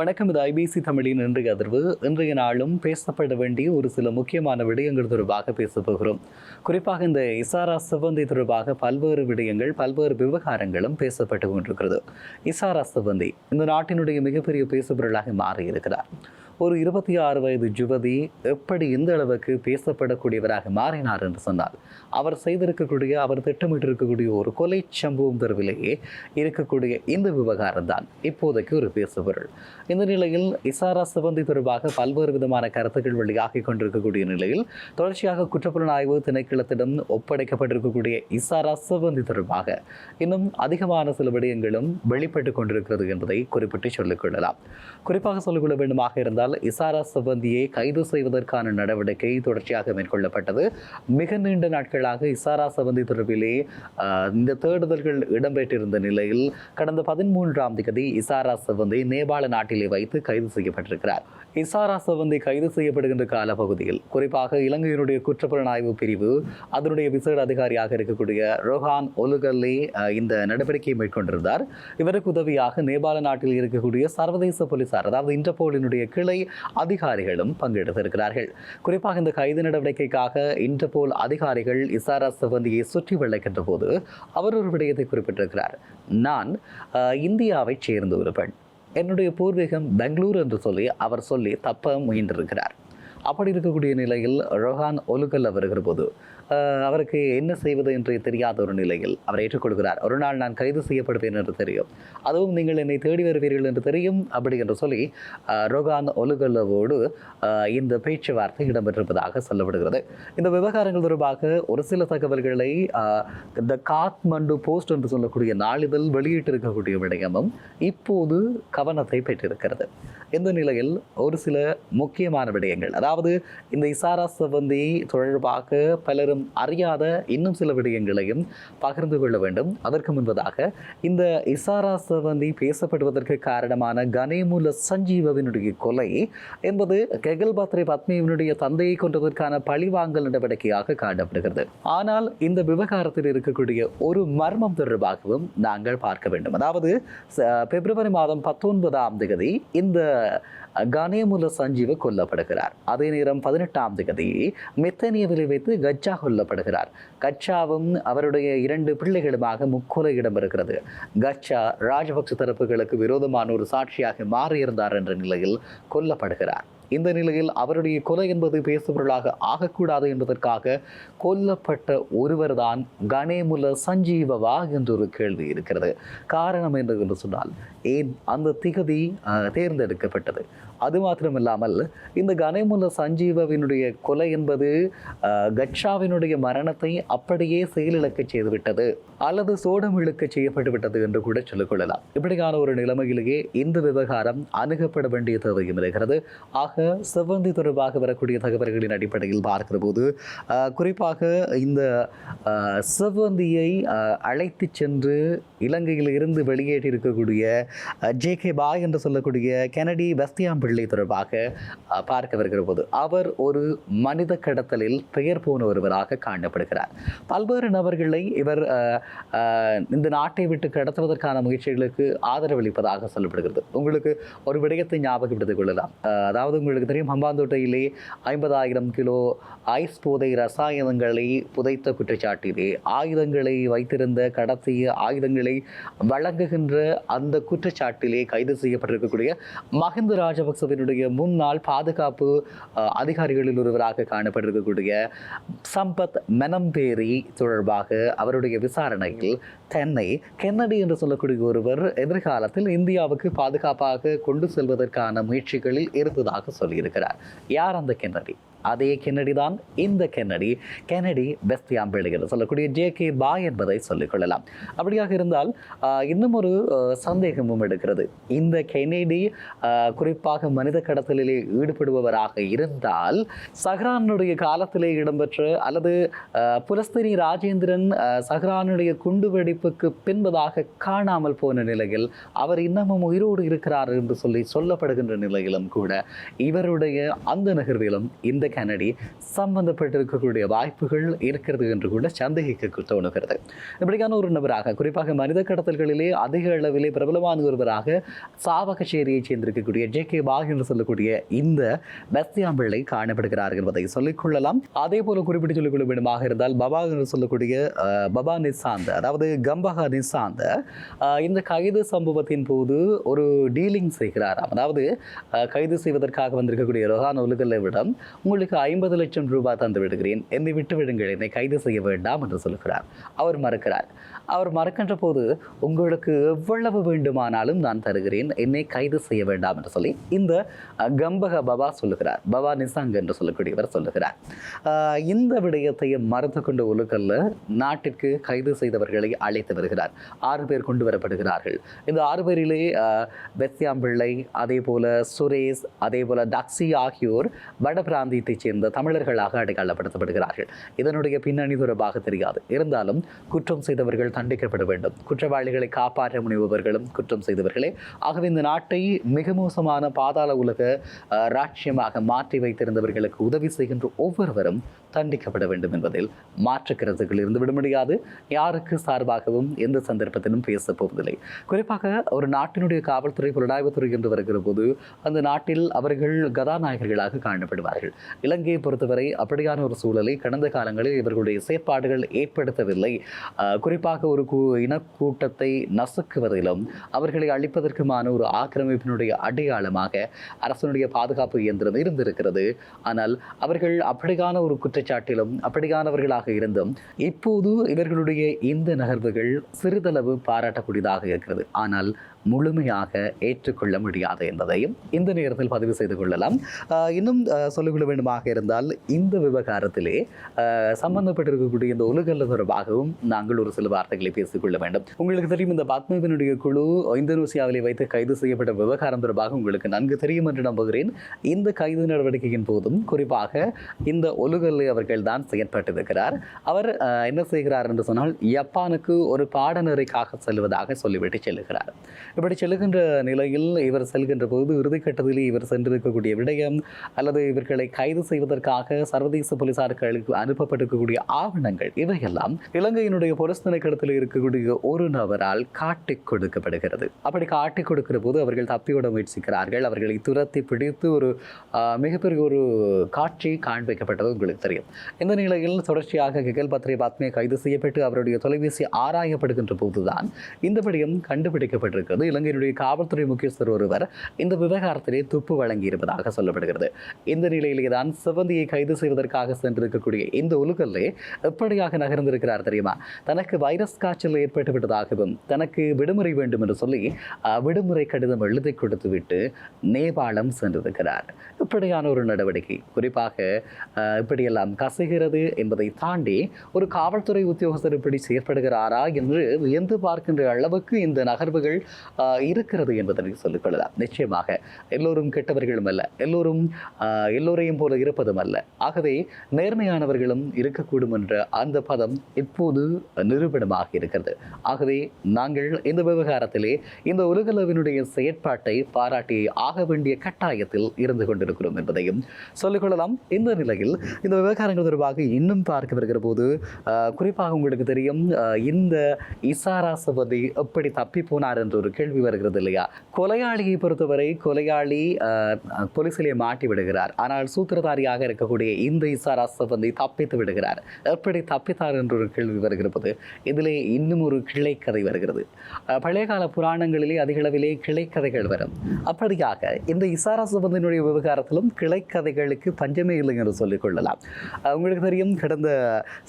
வணக்கம். இது ஐபிசி தமிழின் இன்றைய அதிர்வு. இன்றைய நாளும் பேசப்பட வேண்டிய ஒரு சில முக்கியமான விடயங்கள் தொடர்பாக பேச போகிறோம். குறிப்பாக இந்த இசாரா சிவந்தி தொடர்பாக பல்வேறு விடயங்கள் பல்வேறு விவகாரங்களும் பேசப்பட்டு கொண்டிருக்கிறது. இசாரா சிவந்தி இந்த நாட்டினுடைய மிகப்பெரிய பேசுபொருளாக மாறியிருக்கிறார். ஒரு இருபத்தி ஆறு வயது யுவதி எப்படி இந்த அளவுக்கு பேசப்படக்கூடியவராக மாறினார் என்று சொன்னால் அவர் செய்திருக்கக்கூடிய அவர் திட்டமிட்டிருக்கக்கூடிய ஒரு கொலை சம்பவம் தெருவிலேயே இருக்கக்கூடிய இந்த விவகாரம் தான் இப்போதைக்கு ஒரு பேசுபொருள். இந்த நிலையில் இசாரா சிவந்தி தொடர்பாக பல்வேறு விதமான கருத்துக்கள் வெளியாகி கொண்டிருக்கக்கூடிய நிலையில் தொடர்ச்சியாக குற்றப்புலனாய்வு திணைக்களத்திடம் ஒப்படைக்கப்பட்டிருக்கக்கூடிய இசாரா சிவந்தி தொடர்பாக இன்னும் அதிகமான சில விடயங்களும் வெளிப்பட்டு கொண்டிருக்கிறது என்பதை குறிப்பிட்டு சொல்லிக் கொள்ளலாம். குறிப்பாக சொல்லிக்கொள்ள வேண்டுமாக இருந்தால் இசாரா சிவந்தியை கைது செய்வதற்கான நடவடிக்கை தொடர்ச்சியாக மேற்கொள்ளப்பட்டது. மிக நீண்ட நாட்களாக இசாரா சிவந்தி தொடர்பிலே இந்த தேடுதல்கள் இடம்பெற்றிருந்த நிலையில் கடந்த பதிமூன்றாம் தேதி இசாரா சிவந்தி நேபாள நாட்டிலே வைத்து கைது செய்யப்பட்டிருக்கிறார். இசாரா சிவந்தி கைது செய்யப்படுகின்ற காலப்பகுதியில் குறிப்பாக இலங்கையினுடைய குற்றப்புலனாய்வு பிரிவு அதனுடைய விசேட அதிகாரியாக இருக்கக்கூடிய ரோஹான் ஒலுகல்லி இந்த நடவடிக்கையை மேற்கொண்டிருந்தார். இவருக்கு உதவியாக நேபாள நாட்டில் இருக்கக்கூடிய சர்வதேச போலீசார் அதாவது இன்டர்போலினுடைய கிளை அதிகாரிகளும் பங்கெடுத்திருக்கிறார்கள். குறிப்பாக இந்த கைது நடவடிக்கைக்காக இன்டர்போல் அதிகாரிகள் இசாரா சிவந்தியை சுற்றி வளைக்கின்ற போது அவர் ஒரு விடயத்தை குறிப்பிட்டிருக்கிறார். நான் ஆஹ், இந்தியாவைச் சேர்ந்த ஒரு பெண். என்னுடைய பூர்வீகம் பெங்களூர் என்று சொல்லி அவர் சொல்லி தப்ப முயன்றிருக்கிறார். அப்படி இருக்கக்கூடிய நிலையில் ரொஹான் ஒலுகல் வருகிற போது அவருக்கு என்ன செய்வது என்று தெரியாத ஒரு நிலையில் அவர் ஏற்றுக்கொள்கிறார். ஒரு நாள் நான் கைது செய்யப்படுவேன் என்று தெரியும். அதுவும் நீங்கள் என்னை தேடி வருவீர்கள் என்று தெரியும் அப்படி என்று சொல்லி ரோகான் ரொஹான் ஒலுகல்லவோடு இந்த பேச்சுவார்த்தை இடம்பெற்றிருப்பதாக சொல்லப்படுகிறது. இந்த விவகாரங்கள் தொடர்பாக ஒரு சில தகவல்களை த காத்மண்டு போஸ்ட் என்று சொல்லக்கூடிய நாளிதழ் வெளியிட்டிருக்கக்கூடிய விடயமும் இப்போது கவனத்தை பெற்றிருக்கிறது. இந்த நிலையில் ஒரு சில முக்கியமான விடயங்கள்? அதாவது இந்த இசாரா சிவந்தி தொடர்பாக பலரும் அறியாத இன்னும் சில விடயங்களையும் பகிர்ந்து கொள்ள வேண்டும். அதற்கு முன்பதாக இந்த இசாரா சிவந்தி பேசப்படுவதற்கு காரணமான கனேமுல சஞ்சீவவினுடைய கொலை என்பது கெகல் பாத்ரே பத்மியினுடைய தந்தையை கொன்றதற்கான பழிவாங்கல் நடவடிக்கையாக காட்டப்படுகிறது ஆனால் இந்த விவகாரத்தில் இருக்கக்கூடிய ஒரு மர்மம் தொடர்பாகவும் நாங்கள் பார்க்க வேண்டும். அதாவது பிப்ரவரி மாதம் பத்தொன்பதாம் தேதி இந்த கனேமுல சஞ்சீவ கொல்லப்படுகிறார். அதே நேரம் பதினெட்டாம் தேதி மெத்தனியவில் வைத்து கச்சா கொல்லப்படுகிறார். கச்சாவும் அவருடைய இரண்டு பிள்ளைகளுமாக முக்கொலை இடம்பெறுகிறது கச்சா ராஜபக்ச தரப்புகளுக்கு விரோதமான ஒரு சாட்சியாக மாறியிருந்தார் என்ற நிலையில் கொல்லப்படுகிறார். இந்த நிலையில் அவருடைய கொலை என்பது பேசுபொருளாக ஆகக்கூடாது என்பதற்காக கொல்லப்பட்ட ஒருவர்தான் கணேமுல சஞ்சீவவா என்று ஒரு கேள்வி இருக்கிறது. காரணம் என்ன என்று சொன்னால் ஏன் அந்த திகதி தேர்ந்தெடுக்கப்பட்டது. அது மாத்திரமில்லாமல் இந்த கனைமுல சஞ்சீவவினுடைய கொலை என்பது கட்சாவினுடைய மரணத்தை அப்படியே செயலிழக்கச் செய்துவிட்டது அல்லது சோடம் இழுக்க செய்யப்பட்டு விட்டது என்று கூட சொல்லிக்கொள்ளலாம். இப்படியான ஒரு நிலைமையிலேயே இந்த விவகாரம் அணுகப்பட வேண்டிய தேவையும் இருக்கிறது. ஆக செவ்வந்தி தொடர்பாக வரக்கூடிய தகவல்களின் அடிப்படையில் பார்க்கிற போது குறிப்பாக இந்த செவ்வந்தியை அழைத்து சென்று இலங்கையில் இருந்து வெளியேற்றி இருக்கக்கூடிய ஜே கே பாய் என்று சொல்லக்கூடிய கெனடி பஸ்தியாம் பிள்ளை தொடர்பாக பார்க்க வருகிற போது அவர் ஒரு மனித கடத்தலில் பெயர் போன ஒருவராக காணப்படுகிறார். பல்வேறு நபர்களை இவர் இந்த நாட்டை விட்டு கடத்துவதற்கான முயற்சிகளுக்கு ஆதரவளிப்பதாக சொல்லப்படுகிறது. உங்களுக்கு ஒரு விடயத்தை ஞாபகப்படுத்திக் கொள்ளலாம். அதாவது உங்களுக்கு தெரியும் ஹம்பாந்தோட்டையிலே ஐம்பதாயிரம் கிலோ ஐஸ் போதை ரசாயனங்களை புதைத்த குற்றச்சாட்டிலே ஆயுதங்களை வைத்திருந்த கடத்திய ஆயுதங்களை வழங்குகின்ற அந்த குற்றச்சாட்டிலே கைது செய்யப்பட்டிருக்கக்கூடிய மஹிந்த ராஜபக்சவினுடைய முன்னாள் பாதுகாப்பு அதிகாரிகளில் ஒருவராக காணப்பட்டிருக்கக்கூடிய சம்பத் மெனம்பேரி தொடர்பாக அவருடைய விசாரணையில் தென்னை கென்னடி என்று சொல்லக்கூடிய ஒருவர் எதிர்காலத்தில் இந்தியாவுக்கு பாதுகாப்பாக கொண்டு செல்வதற்கான முயற்சிகளில் இருந்ததாக சொல்லியிருக்கிறார். யார் அந்த கென்னடி? அதே கென்னடி தான் இந்த கென்னடி. கென்னடி பெஸ்தியாம் பிள்ளைகள் சொல்லக்கூடிய ஜே கே பாய் என்பதை சொல்லிக் கொள்ளலாம். அப்படியாக இருந்தால் இன்னும் ஒரு சந்தேகமும் எடுக்கிறது. இந்த கென்னடி குறிப்பாக மனித கடத்தலிலே ஈடுபடுபவராக இருந்தால் சஹ்ரானுடைய காலத்திலே இடம்பெற்ற அல்லது ஆஹ், புலஸ்தினி ராஜேந்திரன் சஹ்ரானுடைய குண்டுவெடிப்புக்கு பின்பதாக காணாமல் போன நிலையில் அவர் இன்னமும் உயிரோடு இருக்கிறார் என்று சொல்லி சொல்லப்படுகின்ற நிலையிலும் கூட இவருடைய அந்த நகர்விலும் இந்த கனடி சம்பந்தப்பட்டிருக்கக்கூடிய வாய்ப்புகள் இருக்கிறது என்று கூட சந்தேகிக்க தோணுகிறது இப்படிக்கான ஒரு நபராக குறிப்பாக மனித கடத்தல்களிலே அதிக அளவிலே பிரபலமான ஒருவராக சாவகச்சேரியை சேர்ந்திருக்கக்கூடிய ஜே கே பாக் என்று சொல்லக்கூடிய இந்த பஸ்தியாம்பிள்ளை காணப்படுகிறார் என்பதை சொல்லிக்கொள்ளலாம். அதே போல குறிப்பிட்டு சொல்லிக்கொள்ள வேண்டுமாக இருந்தால் பபா என்று சொல்லக்கூடிய பபா நிசாந்த் அதாவது கம்பகா நிசாந்த் இந்த கைது சம்பவத்தின் போது ஒரு டீலிங் செய்கிறாராம். அதாவது கைது செய்வதற்காக வந்திருக்கக்கூடிய ரொஹான் ஒலுகல்லிடம் உங்களுக்கு ஐம்பது லட்சம் ரூபாய் தந்து விடுகிறேன் என்னை விட்டு விடுங்கள் என்னை கைது செய்ய வேண்டாம் என்று சொல்கிறார் அவர் மறுக்கிறார். அவர் மறுக்கின்ற போது உங்களுக்கு எவ்வளவு வேண்டுமானாலும் நான் தருகிறேன். என்னை கைது செய்ய வேண்டாம் என்று சொல்லி இந்த கம்பக பபா சொல்லுகிறார். பபா நிசாங் என்று சொல்லக்கூடியவர் சொல்லுகிறார். இந்த விடயத்தையும் மறுத்து கொண்ட ஒலுக்கல்ல நாட்டிற்கு கைது செய்தவர்களை அழைத்து வருகிறார். ஆறு பேர் கொண்டு வரப்படுகிறார்கள். இந்த ஆறு பேரிலே வெத்தியாம்பிள்ளை அதே போல சுரேஷ் அதே போல டக்ஸி ஆகியோர் வட பிராந்தியத்தைச் சேர்ந்த தமிழர்களாக அடையாளப்படுத்தப்படுகிறார்கள். இதனுடைய பின்னணி தொடர்பாக தெரியாது. இருந்தாலும் குற்றம் செய்தவர்கள் தண்டிக்கப்பட வேண்டும். குற்றவாளிகளை காப்பாற்ற முனைபவர்களும் குற்றம் செய்தவர்களே ஆகவே இந்த நாட்டை மிக மோசமான பாதாள உலக ராட்சியமாக மாற்றி வைத்திருந்தவர்களுக்கு உதவி செய்கின்ற ஒவ்வொருவரும் தண்டிக்கப்பட வேண்டும் என்பதில் மாற்று கருத்துக்கள் இருந்து விட முடியாது. யாருக்கு சார்பாகவும் எந்த சந்தர்ப்பத்திலும் பேசப் போவதில்லை. குறிப்பாக ஒரு நாட்டினுடைய காவல்துறை புலனாய்வுத்துறை என்று வருகிற போது அந்த நாட்டில் அவர்கள் கதாநாயகர்களாக காணப்படுவார்கள். இலங்கையை பொறுத்தவரை அப்படியான ஒரு சூழலை கடந்த காலங்களில் இவர்களுடைய செயற்பாடுகள் ஏற்படுத்தவில்லை. குறிப்பாக ஒரு கூ இனக்கூட்டத்தை நசுக்குவதிலும் அவர்களை அழிப்பதற்குமான ஒரு ஆக்கிரமிப்பினுடைய அடையாளமாக அரசனுடைய பாதுகாப்பு இயந்திரம் இருந்திருக்கிறது. ஆனால் அவர்கள் அப்படியான ஒரு குற்ற குற்றச்சாட்டிலும் அப்படியானவர்களாக இருந்தும் இப்போது இவர்களுடைய இந்த நகர்வுகள் சிறிதளவு பாராட்டக்கூடியதாக இருக்கிறது. ஆனால் முழுமையாக ஏற்றுக்கொள்ள முடியாது என்பதையும் இந்த நேரத்தில் பதிவு செய்து கொள்ளலாம். இன்னும் சொல்லிக்கொள்ள வேண்டுமாக இருந்தால் இந்த விவகாரத்திலே சம்பந்தப்பட்டிருக்கக்கூடிய இந்த உலகல்ல தொடர்பாகவும் நாங்கள் ஒரு சில வார்த்தைகளை பேசிக்கொள்ள வேண்டும். உங்களுக்கு தெரியும் இந்த பத்மவினுடைய குழு இந்தோனேசியாவிலே வைத்து கைது செய்யப்பட்ட விவகாரம் தொடர்பாக உங்களுக்கு நன்கு தெரியும் என்று நம்புகிறேன். இந்த கைது நடவடிக்கையின் போதும் குறிப்பாக இந்த ஒலுகல்லை அவர்கள் தான் செயற்பட்டிருக்கிறார். அவர் என்ன செய்கிறார் என்று சொன்னால் ஜப்பானுக்கு ஒரு பாடநெறிக்காக செல்வதாக சொல்லிவிட்டு செல்கிறார். இப்படி செல்கின்ற நிலையில் இவர் செல்கின்ற போது இறுதிக்கட்டத்திலே இவர் சென்றிருக்கக்கூடிய விடயம் அல்லது இவர்களை கைது செய்வதற்காக சர்வதேச போலீசாருக்கு அனுப்பப்பட்டிருக்கக்கூடிய ஆவணங்கள் இவையெல்லாம் இலங்கையினுடைய பொலிஸ் திணைக்களத்தில் இருக்கக்கூடிய ஒரு நபரால் காட்டிக் கொடுக்கப்படுகிறது. அப்படி காட்டிக் கொடுக்கிற போது அவர்கள் தப்பியோட முயற்சிக்கிறார்கள். அவர்களை துரத்தி பிடித்து ஒரு மிகப்பெரிய ஒரு காட்சி காண்பிக்கப்பட்டது உங்களுக்கு தெரியும். இந்த நிலையில் தொடர்ச்சியாக கிகல் பத்ரே பாத்மே கைது செய்யப்பட்டு அவருடைய தொலைபேசி ஆராயப்படுகின்ற போதுதான் இந்த விடயம் கண்டுபிடிக்கப்பட்டிருக்கிறது இலங்கையினுடைய காவல்துறை முக்கியஸ்தர் ஒருவர் இந்த விவகாரத்திலே துப்பு வழங்கி இருப்பதாக சொல்லப்படுகிறது. இந்த நிலையிலே தான் சிவந்தியை கைது செய்வதற்காக சென்றிருக்கக்கூடிய இந்த உலுக்கல்லே எப்படியாக நகர்ந்திருக்கிறார் தெரியுமா? தனக்கு வைரஸ் காய்ச்சல் ஏற்பட்டு விட்டதாகவும் தனக்கு விடுமுறை வேண்டும் என்று சொல்லி விடுமுறை கடிதம் எழுதி கொடுத்துவிட்டு நேபாளம் சென்றிருக்கிறார். இப்படியான ஒரு நடவடிக்கை குறிப்பாக இப்படியெல்லாம் கசுகிறது என்பதை தாண்டி ஒரு காவல்துறை உத்தியோகஸ்தர் இப்படி செயற்படுகிறாரா என்று வியந்து பார்க்கின்ற அளவுக்கு இந்த நகர்வுகள் இருக்கிறது என்பதனை சொல்லிக்கொள்ளலாம் நிச்சயமாக எல்லோரும் கெட்டவர்களும் அல்ல. எல்லோரும் எல்லோரையும் போல இருப்பதும் அல்ல. ஆகவே நேர்மையானவர்களும் இருக்கக்கூடும் என்ற அந்த பதம் இப்போது நிரூபணமாக இருக்கிறது. ஆகவே நாங்கள் இந்த விவகாரத்திலே இந்த உலகளவினுடைய செயற்பாட்டை பாராட்டி ஆக வேண்டிய கட்டாயத்தில் இருந்து கொண்டிருக்கிறோம் என்பதையும் சொல்லிக்கொள்ளலாம் இந்த நிலையில் இந்த விவகாரங்கள் தொடர்பாக இன்னும் பார்க்க வருகிற போது குறிப்பாக உங்களுக்கு தெரியும் இந்த இசாரா சபதி எப்படி தப்பி போனார் என்ற ஒரு கேள்வி வருகிறது இல்லையா? கொலையாளியை பொறுத்தவரை கொலையாளி போலீசிலே மாட்டி விடுகிறார். ஆனால் சூத்திரதாரியாக இருக்கக்கூடிய இந்த இசாரா சபந்தி தப்பித்து விடுகிறார். எப்படி தப்பித்தார் என்ற ஒரு கேள்வி வருகிறது. இதிலே இன்னும் ஒரு கிளைக்கதை வருகிறது. பழைய கால புராணங்களிலே அதிகளவிலே கிளைக்கதைகள் வரும். அப்படியாக இந்த இசாரா சுபந்தினுடைய விவகாரத்திலும் கிளைக்கதைகளுக்கு பஞ்சமே இல்லை என்று சொல்லிக் கொள்ளலாம். உங்களுக்கு தெரியும் கடந்த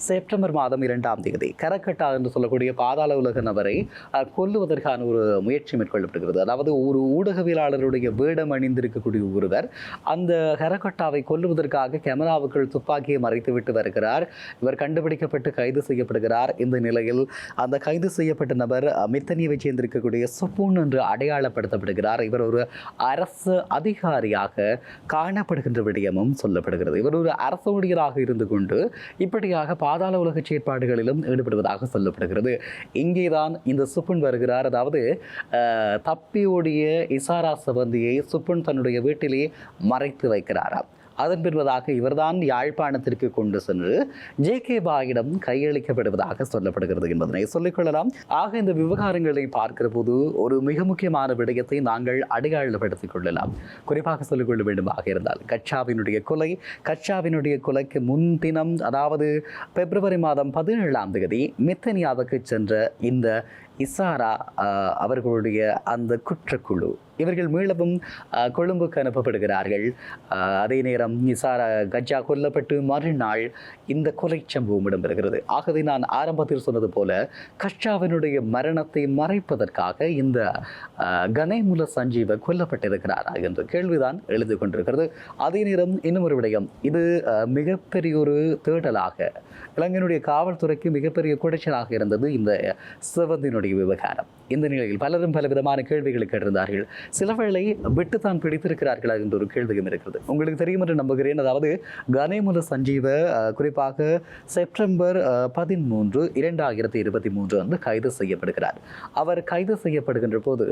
செப்டம்பர் மாதம் இரண்டாம் தேதி கரக்கட்டா என்று சொல்லக்கூடிய பாதாள உலக நபரை கொல்லுவதற்கான ஒரு முயற்சி மேற்கொள்ளப்படுகிறது. அதாவது ஒரு ஊடகவியலாளருடைய வேடம் அணிந்திருக்கக்கூடிய ஒருவர் அந்த ஹெரகட்டாவை கொல்லுவதற்காக கேமராவுக்குள் துப்பாக்கியை மறைத்துவிட்டு வருகிறார். இவர் கண்டுபிடிக்கப்பட்டு கைது செய்யப்படுகிறார். இந்த நிலையில் அந்த கைது செய்யப்பட்ட நபர் அஹ், மித்தனியை சேர்ந்திருக்கக்கூடிய சுப்பூன் என்று அடையாளப்படுத்தப்படுகிறார். இவர் ஒரு அரசு அதிகாரியாக காணப்படுகின்ற விடயமும் சொல்லப்படுகிறது. இவர் ஒரு அரசு ஊழியராக இருந்து கொண்டு இப்படியாக பாதாள உலக செயற்பாடுகளிலும் ஈடுபடுவதாக சொல்லப்படுகிறது. இங்கேதான் இந்த சுப்புன் வருகிறார். அதாவது தப்பி ஓடிய இசாரா சபந்தியை சுப்புன் தன்னுடைய வீட்டிலே மறைத்து வைக்கிறாராம். அதன் பின்பதாக இவர்தான் யாழ்ப்பாணத்திற்கு கொண்டு சென்று ஜே கே பாயிடம் கையளிக்கப்படுவதாக சொல்லப்படுகிறது என்பதனை சொல்லிக்கொள்ளலாம் ஆக இந்த விவகாரங்களை பார்க்கிற போது ஒரு மிக முக்கியமான விடயத்தை நாங்கள் அடையாளப்படுத்திக் கொள்ளலாம். குறிப்பாக சொல்லிக்கொள்ள வேண்டுமாக இருந்தால் கச்சாவினுடைய கொலை கச்சாவினுடைய கொலைக்கு முன்தினம் அதாவது பிப்ரவரி மாதம் பதினேழாம் தேதி மித்தனியாவுக்கு சென்ற இந்த இசாரா அவர்களுடைய அந்த குற்றக்குழு. இவர்கள் மீளவும் கொழும்புக்கு அனுப்பப்படுகிறார்கள். அதே நேரம் இசாரா கஜா கொல்லப்பட்டு மறுநாள் இந்த கொலை சம்பவம் இடம்பெறுகிறது. ஆகவே நான் ஆரம்பத்தில் சொன்னது போல கச்சாவினுடைய மரணத்தை மறைப்பதற்காக இந்த கணேமுல சஞ்சீவ கொல்லப்பட்டிருக்கிறாரா என்ற கேள்விதான் எழுதி கொண்டிருக்கிறது. அதே நேரம் இன்னும் ஒரு விடயம். இது மிகப்பெரிய ஒரு தேடலாக இலங்கையினுடைய காவல்துறைக்கு மிகப்பெரிய குடைச்சலாக இருந்தது இந்த சிவந்தினுடைய விவகாரம் இந்த நிலையில் பலரும் பல விதமான கேள்விகளை கேட்டிருந்தார்கள். சிலவேளை விட்டுத்தான் பிடித்திருக்கிறார்களா என்ற ஒரு கேள்வியும் இருக்கிறது. உங்களுக்கு தெரியும் என்று நம்புகிறேன். அதாவது கனேமுல சஞ்சீவ குறிப்பாக செப்டம்பர் பதிமூன்று இரண்டாயிரத்தி இருபத்தி மூன்று வந்து கைது செய்யப்படுகிறார். அவர் கைது செய்யப்படுகின்ற போது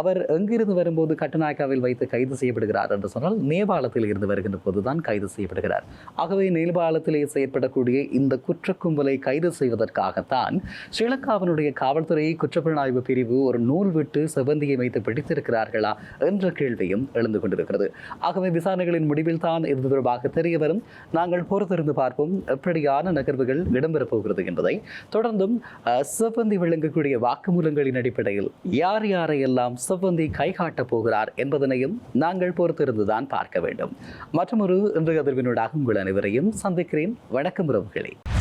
அவர் எங்கிருந்து வரும்போது கட்டுநாயக்காவில் வைத்து கைது செய்யப்படுகிறார் என்று சொன்னால் நேபாளத்தில் இருந்து வருகின்ற போதுதான் கைது செய்யப்படுகிறார். ஆகவே நேபாளத்திலே செயற்படக்கூடிய இந்த குற்றக்கும்பலை கைது செய்வதற்காகத்தான் ஸ்ரீலங்காவினுடைய காவல்துறை குற்றப்புலனாய்வு பிரிவு ஒரு நூல் விட்டு செவந்தியை வைத்து பிடித்திருக்கிறார்களா என்ற கேள்வியும் எழுந்து கொண்டிருக்கிறது. ஆகவே விசாரணைகளின் முடிவில் தான் இது தொடர்பாக தெரிய வரும். நாங்கள் பொறுத்திருந்து பார்ப்போம். எப்படியான நகர்வுகள் இடம்பெறப் போகிறது என்பதை. தொடர்ந்தும் அஹ், செவ்வந்தி விளங்கக்கூடிய வாக்குமூலங்களின் அடிப்படையில் யார் யாரையெல்லாம் செவ்வந்தி கைகாட்டப் போகிறார் என்பதனையும் நாங்கள் பொறுத்திருந்துதான் பார்க்க வேண்டும். மற்றொரு இன்றைய அதிர்வினூடாக உங்கள் அனைவரையும் சந்திக்கிறேன். வணக்கம் உறவுகளே.